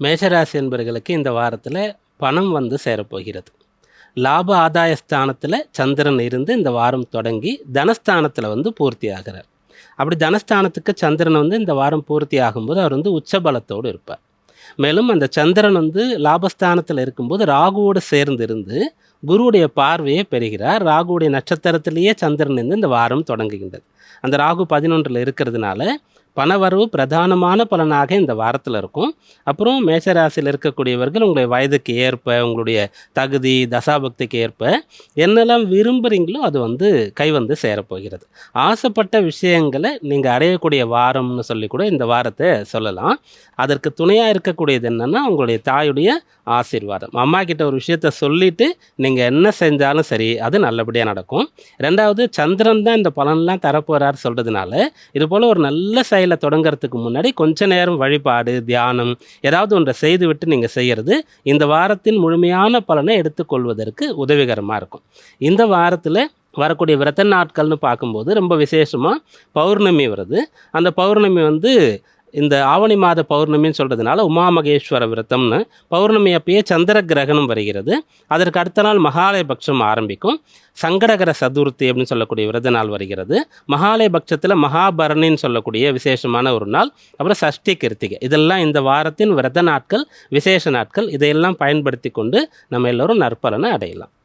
மேஷராசி என்பவர்களுக்கு இந்த வாரத்தில் பணம் வந்து சேரப்போகிறது. லாப ஆதாய ஸ்தானத்தில் சந்திரன் இருந்து இந்த வாரம் தொடங்கி தனஸ்தானத்தில் வந்து பூர்த்தி ஆகிறார். அப்படி தனஸ்தானத்துக்கு சந்திரன் வந்து இந்த வாரம் பூர்த்தி ஆகும்போது அவர் வந்து உச்சபலத்தோடு இருப்பார். மேலும் அந்த சந்திரன் வந்து லாபஸ்தானத்தில் இருக்கும்போது ராகுவோடு சேர்ந்து இருந்து குருவுடைய பார்வையை பெறுகிறார். ராகுவுடைய நட்சத்திரத்திலேயே சந்திரன் இருந்து இந்த வாரம் தொடங்குகின்றது. அந்த ராகு பதினொன்றில் இருக்கிறதுனால பணவரவு பிரதானமான பலனாக இந்த வாரத்தில் இருக்கும். அப்புறம் மேஷராசியில் இருக்கக்கூடியவர்கள் உங்களுடைய வயதுக்கு ஏற்ப உங்களுடைய தகுதி தசாபக்திக்கு ஏற்ப என்னெல்லாம் விரும்புகிறீங்களோ அது வந்து கை வந்து சேரப்போகிறது. ஆசைப்பட்ட விஷயங்களை நீங்கள் அடையக்கூடிய வாரம்னு சொல்லி கூட இந்த வாரத்தை சொல்லலாம். அதற்கு துணையாக இருக்கக்கூடியது என்னென்னா உங்களுடைய தாயுடைய ஆசீர்வாதம். அம்மா கிட்ட ஒரு விஷயத்த சொல்லிவிட்டு நீங்கள் என்ன செஞ்சாலும் சரி அது நல்லபடியாக நடக்கும். ரெண்டாவது சந்திரன் தான் இந்த பலன்லாம் தரப்போகிறார் சொல்கிறதுனால இது போல் ஒரு நல்ல செயல் தொடங்குறதுக்கு முன்னாடி கொஞ்ச நேரம் வழிபாடு தியானம் ஏதாவது ஒன்றை செய்துவிட்டு நீங்கள் செய்கிறது இந்த வாரத்தின் முழுமையான பலனை எடுத்துக்கொள்வதற்கு உதவிகரமாக இருக்கும். இந்த வாரத்தில் வரக்கூடிய விரத நாட்கள்னு பார்க்கும்போது ரொம்ப விசேஷமாக பௌர்ணமி வருது. அந்த பௌர்ணமி வந்து இந்த ஆவணி மாத பௌர்ணமின்னு சொல்கிறதுனால உமா மகேஸ்வர விரதம்னு பௌர்ணமி அப்பயே சந்திர கிரகணம் வருகிறது. அதற்கு அடுத்த நாள் மகாலய பட்சம் ஆரம்பிக்கும். சங்கடகர சதுர்த்தி அப்படின்னு சொல்லக்கூடிய விரத நாள் வருகிறது. மகாலய பட்சத்தில் மகாபரணின்னு சொல்லக்கூடிய விசேஷமான ஒரு நாள். அப்புறம் சஷ்டி கிருத்திகை. இதெல்லாம் இந்த வாரத்தின் விரத நாட்கள் விசேஷ நாட்கள். இதையெல்லாம் பயன்படுத்தி கொண்டு நம்ம எல்லோரும் நற்பலனை அடையலாம்.